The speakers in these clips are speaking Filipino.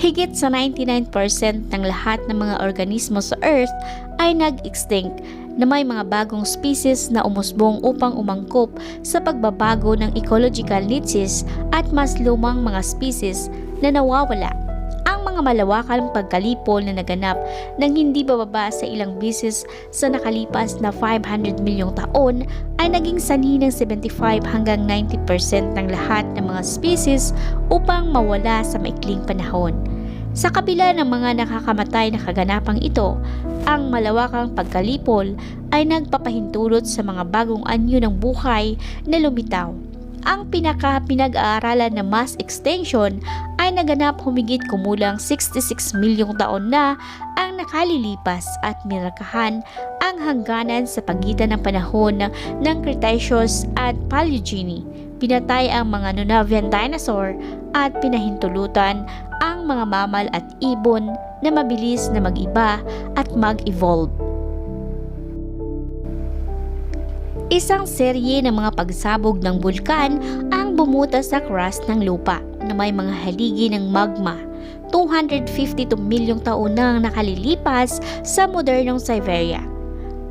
Higit sa 99% ng lahat ng mga organismo sa Earth ay nag-extinct na may mga bagong species na umusbong upang umangkop sa pagbabago ng ecological niches at mas lumang mga species na nawawala. Ang mga malawakang pagkalipol na naganap ng hindi bababa sa ilang bisis sa nakalipas na 500 milyong taon ay naging sanhi ng 75 hanggang 90% ng lahat ng mga species upang mawala sa maikling panahon. Sa kabila ng mga nakakamatay na kaganapang ito, ang malawakang pagkalipol ay nagpapahintulot sa mga bagong anyo ng buhay na lumitaw. Ang pinaka pinag-aaralan na mass extinction ay naganap humigit kumulang 66 milyong taon na ang nakalilipas at minarkahan ang hangganan sa pagitan ng panahon ng Cretaceous at Paleogene. Pinatay ang mga Nunavian dinosaur at pinahintulutan ang mga mamal at ibon na mabilis na mag-iba at mag-evolve. Isang serye ng mga pagsabog ng bulkan ang bumutas sa crust ng lupa na may mga haligi ng magma. 252 milyong taon nang nakalilipas sa modernong Siberia.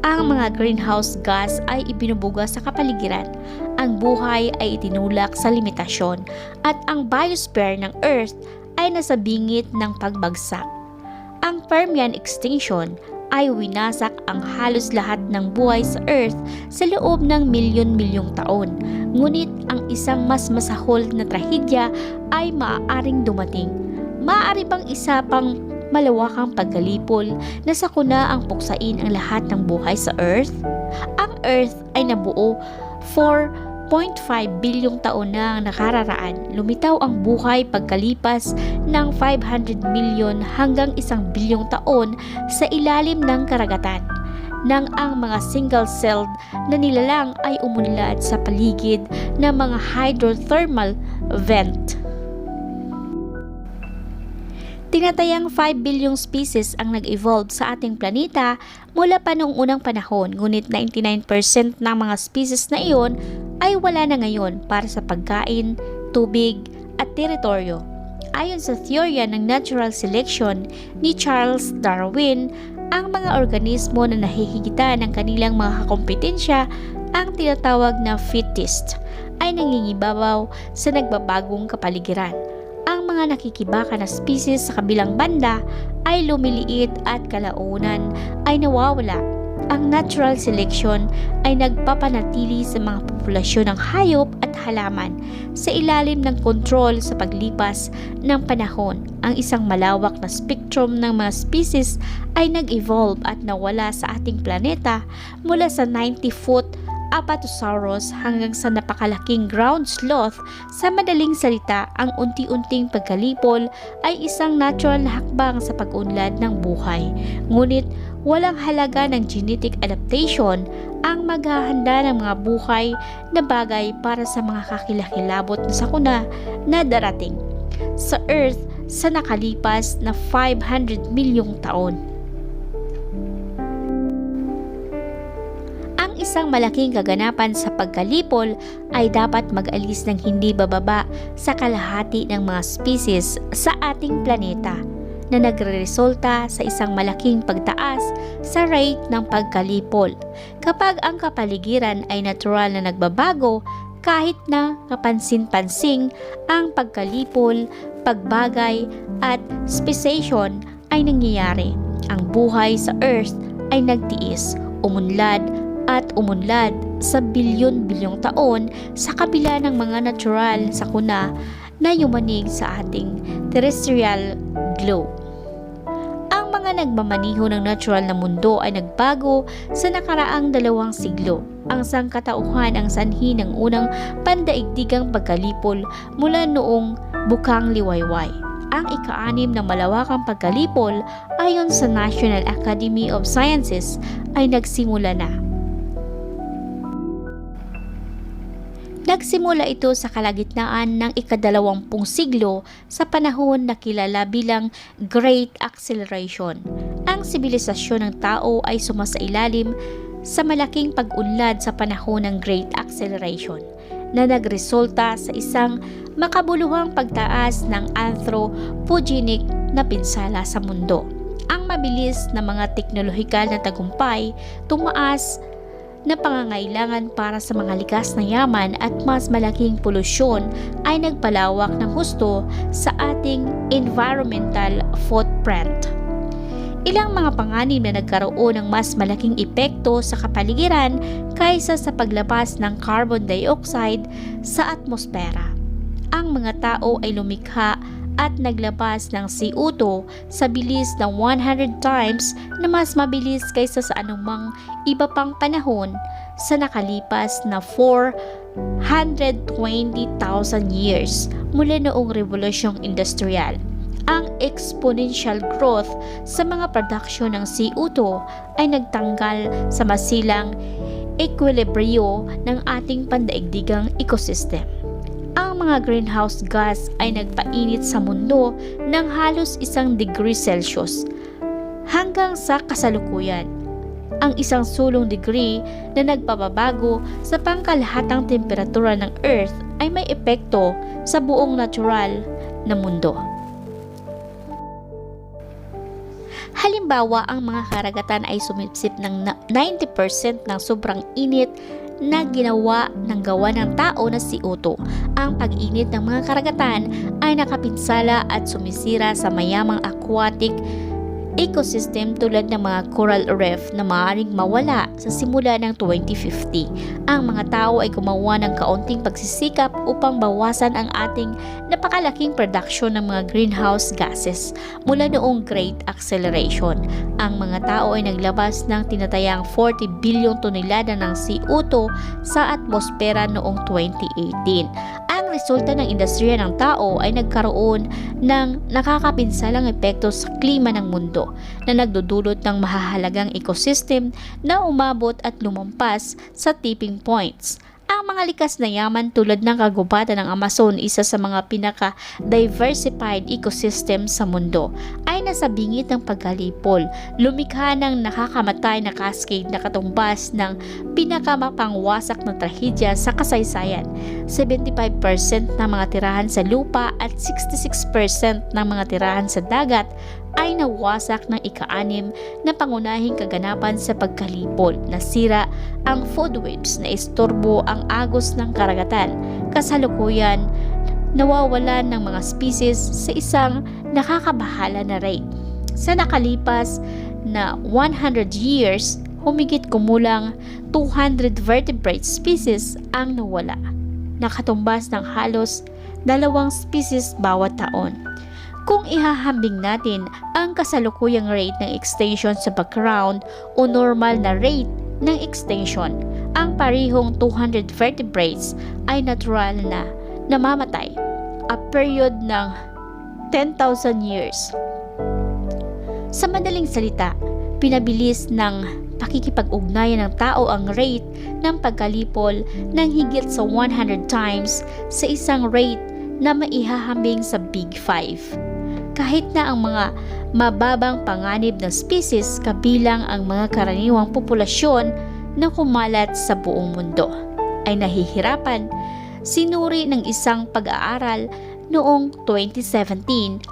Ang mga greenhouse gas ay ibinubuga sa kapaligiran. Ang buhay ay itinulak sa limitasyon at ang biosphere ng Earth ay nasa bingit ng pagbagsak. Ang Permian extinction ay winasak ang halos lahat ng buhay sa Earth sa loob ng milyon-milyong taon. Ngunit ang isang mas masahol na trahedya ay maaaring dumating. Maaari bang isa pang malawakang pagkalipol na sakuna ang puksain ang lahat ng buhay sa Earth? Ang Earth ay nabuo for 0.5 bilyong taon na ang nakararaan, lumitaw ang buhay pagkalipas ng 500 milyon hanggang 1 bilyong taon sa ilalim ng karagatan nang ang mga single-celled na nilalang ay umunlad sa paligid ng mga hydrothermal vent. Tinatayang 5 bilyong species ang nag-evolve sa ating planeta mula pa noong unang panahon, ngunit 99% ng mga species na iyon ay wala na ngayon para sa pagkain, tubig at teritoryo. Ayon sa teorya ng natural selection ni Charles Darwin, ang mga organismo na nahihigitan ng kanilang mga kakompetensya ang tinatawag na fittest ay nangingibabaw sa nagbabagong kapaligiran ang mga nakikibaka na species sa kabilang banda ay lumiliit at kalaunan ay nawawala. Ang natural selection ay nagpapanatili sa mga populasyon ng hayop at halaman sa ilalim ng kontrol sa paglipas ng panahon. Ang isang malawak na spectrum ng mga species ay nag-evolve at nawala sa ating planeta mula sa 90-foot Apatosaurus hanggang sa napakalaking ground sloth, sa madaling salita, ang unti-unting pagkalipol ay isang natural na hakbang sa pag-unlad ng buhay. Ngunit walang halaga ng genetic adaptation ang maghahanda ng mga buhay na bagay para sa mga kakilakilabot na sakuna na darating sa Earth sa nakalipas na 500 milyong taon. isang malaking kaganapan sa pagkalipol ay dapat mag-alis ng hindi bababa sa kalahati ng mga species sa ating planeta na nagreresulta sa isang malaking pagtaas sa rate ng pagkalipol. Kapag ang kapaligiran ay natural na nagbabago, kahit na kapansin-pansing ang pagkalipol, pagbagay at speciation ay nangyayari. Ang buhay sa Earth ay nagtiis, umunlad at umunlad sa bilyon-bilyong taon sa kabila ng mga natural sakuna na yumanig sa ating terrestrial globe. Ang mga nagmamaniho ng natural na mundo ay nagbago sa nakaraang dalawang siglo. Ang sangkatauhan ang sanhi ng unang pandaigdigang pagkalipol mula noong bukang liwayway ang ika-anim na malawakang pagkalipol ayon sa National Academy of Sciences ay nagsimula na. Nagsimula ito sa kalagitnaan ng ikadalawampung siglo sa panahon na kilala bilang Great Acceleration. Ang sibilisasyon ng tao ay sumasailalim sa malaking pag-unlad sa panahon ng Great Acceleration na nagresulta sa isang makabuluhang pagtaas ng anthropogenic na pinsala sa mundo. Ang mabilis na mga teknolohikal na tagumpay, tumaas na pangangailangan para sa mga likas na yaman at mas malaking polusyon ay nagpalawak ng husto sa ating environmental footprint. Ilang mga panganib na nagkaroon ng mas malaking epekto sa kapaligiran kaysa sa paglabas ng carbon dioxide sa atmosfera. Ang mga tao ay lumikha at naglabas ng CO2 sa bilis ng 100 times na mas mabilis kaysa sa anumang iba pang panahon sa nakalipas na 420,000 years mula noong Revolusyong Industrial. Ang exponential growth sa mga production ng CO2 ay nagtanggal sa masilang ekwilibryo ng ating pandaigdigang ecosystem mga greenhouse gas ay nagpainit sa mundo ng halos isang degree Celsius hanggang sa kasalukuyan. Ang isang sulong degree na nagpapabago sa pangkalahatang temperatura ng Earth ay may epekto sa buong natural na mundo. Halimbawa, ang mga karagatan ay sumipsip ng 90% ng sobrang init na ginawa ng gawa ng tao na CO2. Ang pag-init ng mga karagatan ay nakapinsala at sumisira sa mayamang aquatic ecosystem tulad ng mga coral reef na maaaring mawala sa simula ng 2050. Ang mga tao ay gumawa ng kaunting pagsisikap upang bawasan ang ating napakalaking production ng mga greenhouse gases mula noong Great Acceleration. Ang mga tao ay naglabas ng tinatayang 40 bilyong tonelada ng CO2 sa atmosfera noong 2018 ang resulta ng industriya ng tao ay nagkaroon ng nakakapinsalang epekto sa klima ng mundo na nagdudulot ng mahahalagang ecosystem na umabot at lumampas sa tipping points. Ang mga likas na yaman tulad ng kagubatan ng Amazon, isa sa mga pinaka-diversified ecosystem sa mundo, ay nasa bingit ng pagkalipol, lumikha ng nakakamatay na cascade na katumbas ng pinakamapangwasak na trahedya sa kasaysayan. 75% ng mga tirahan sa lupa at 66% ng mga tirahan sa dagat ay nawasak ng ika-anim na pangunahing kaganapan sa pagkalipol. Nasira ang food webs na istorbo ang agos ng karagatan. Kasalukuyan, nawawalan ng mga species sa isang nakakabahala na rate. Sa nakalipas na 100 years, humigit kumulang 200 vertebrate species ang nawala. Nakatumbas ng halos dalawang species bawat taon. Kung ihahambing natin ang kasalukuyang rate ng extinction sa background o normal na rate ng extinction, ang parihong 200 vertebrates ay natural na namamatay a period ng 10,000 years. Sa madaling salita, pinabilis ng pakikipag-ugnayan ng tao ang rate ng pagkalipol ng higit sa 100 times sa isang rate na maihahambing sa Big Five kahit na ang mga mababang panganib na species kabilang ang mga karaniwang populasyon na kumalat sa buong mundo ay nahihirapan. Sinuri ng isang pag-aaral noong 2017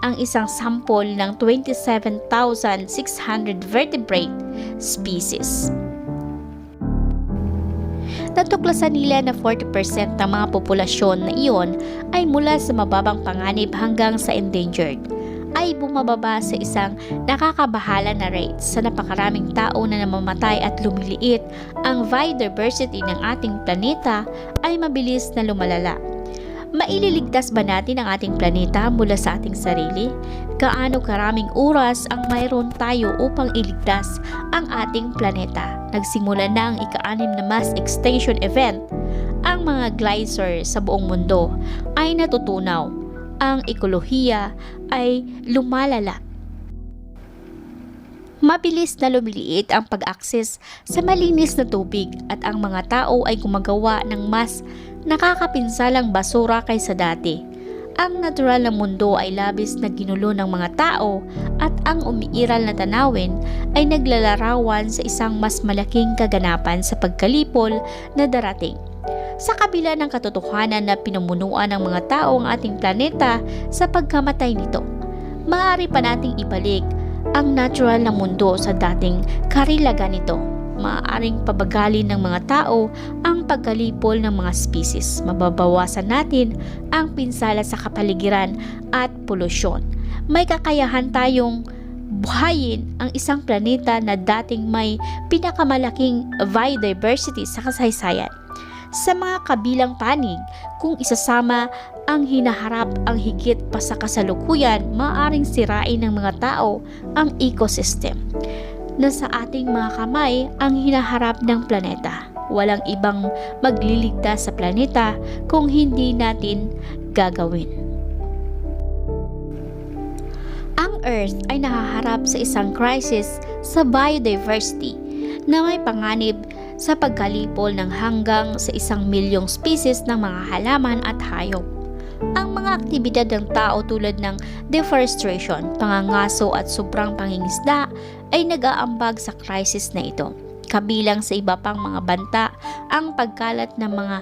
ang isang sample ng 27,600 vertebrate species. Natuklasan nila na 40% ng mga populasyon na iyon ay mula sa mababang panganib hanggang sa endangered ay bumababa sa isang nakakabahala na rate sa napakaraming tao na namamatay at lumiliit, ang biodiversity ng ating planeta ay mabilis na lumalala. Maililigtas ba natin ang ating planeta mula sa ating sarili? Kaano karaming oras ang mayroon tayo upang iligtas ang ating planeta? Nagsimula na ang ika-anim na mass extinction event. Ang mga geyser sa buong mundo ay natutunaw ang ekolohiya ay lumalala. Mabilis na lumiliit ang pag-access sa malinis na tubig at ang mga tao ay gumagawa ng mas nakakapinsalang basura kaysa dati. Ang natural na mundo ay labis na ginulo ng mga tao at ang umiiral na tanawin ay naglalarawan sa isang mas malaking kaganapan sa pagkalipol na darating sa kabila ng katotohanan na pinumunuan ng mga tao ang ating planeta sa pagkamatay nito. maaari pa nating ibalik ang natural na mundo sa dating karilagan nito. Maaaring pabagalin ng mga tao ang pagkalipol ng mga species. Mababawasan natin ang pinsala sa kapaligiran at polusyon. May kakayahan tayong buhayin ang isang planeta na dating may pinakamalaking biodiversity sa kasaysayan. Sa mga kabilang panig, kung isasama ang hinaharap ang higit pa sa kasalukuyan, maaring sirain ng mga tao ang ecosystem. Nasa ating mga kamay ang hinaharap ng planeta. Walang ibang magliligtas sa planeta kung hindi natin gagawin. Ang Earth ay nahaharap sa isang crisis sa biodiversity na may panganib sa pagkalipol ng hanggang sa isang milyong species ng mga halaman at hayop. Ang mga aktibidad ng tao tulad ng deforestation, pangangaso at sobrang pangingisda ay nag-aambag sa crisis na ito. Kabilang sa iba pang mga banta ang pagkalat ng mga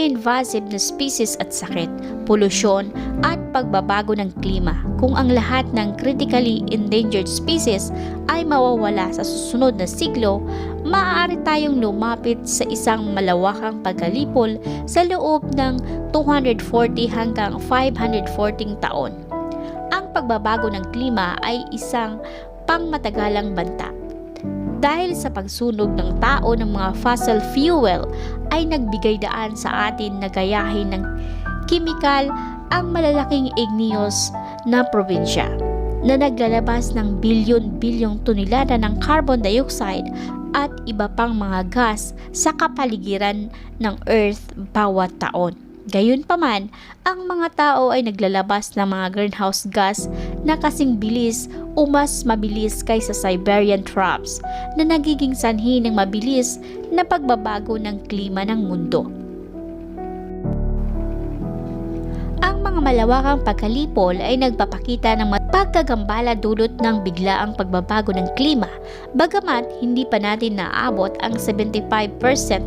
invasive na species at sakit, polusyon at pagbabago ng klima. Kung ang lahat ng critically endangered species ay mawawala sa susunod na siglo, maaari tayong lumapit sa isang malawakang pagkalipol sa loob ng 240 hanggang 540 taon. Ang pagbabago ng klima ay isang pangmatagalang banta. Dahil sa pagsunog ng tao ng mga fossil fuel ay nagbigay daan sa atin na gayahin ng kimikal ang malalaking igneous na probinsya na naglalabas ng bilyon-bilyong tonelada ng carbon dioxide at iba pang mga gas sa kapaligiran ng Earth bawat taon. Gayunpaman, ang mga tao ay naglalabas ng mga greenhouse gas na kasing bilis o mas mabilis kaysa Siberian traps na nagiging sanhi ng mabilis na pagbabago ng klima ng mundo. Mga malawakang pagkalipol ay nagpapakita ng pagkagambala dulot ng biglaang pagbabago ng klima. Bagamat hindi pa natin naabot ang 75%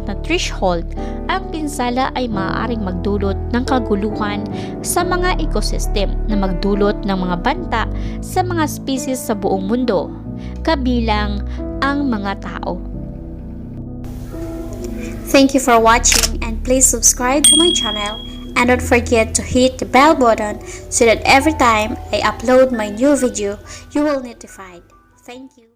na threshold, ang pinsala ay maaaring magdulot ng kaguluhan sa mga ecosystem na magdulot ng mga banta sa mga species sa buong mundo, kabilang ang mga tao. Thank you for watching and please subscribe to my channel and don't forget to hit the bell button so that every time I upload my new video, you will be notified. Thank you.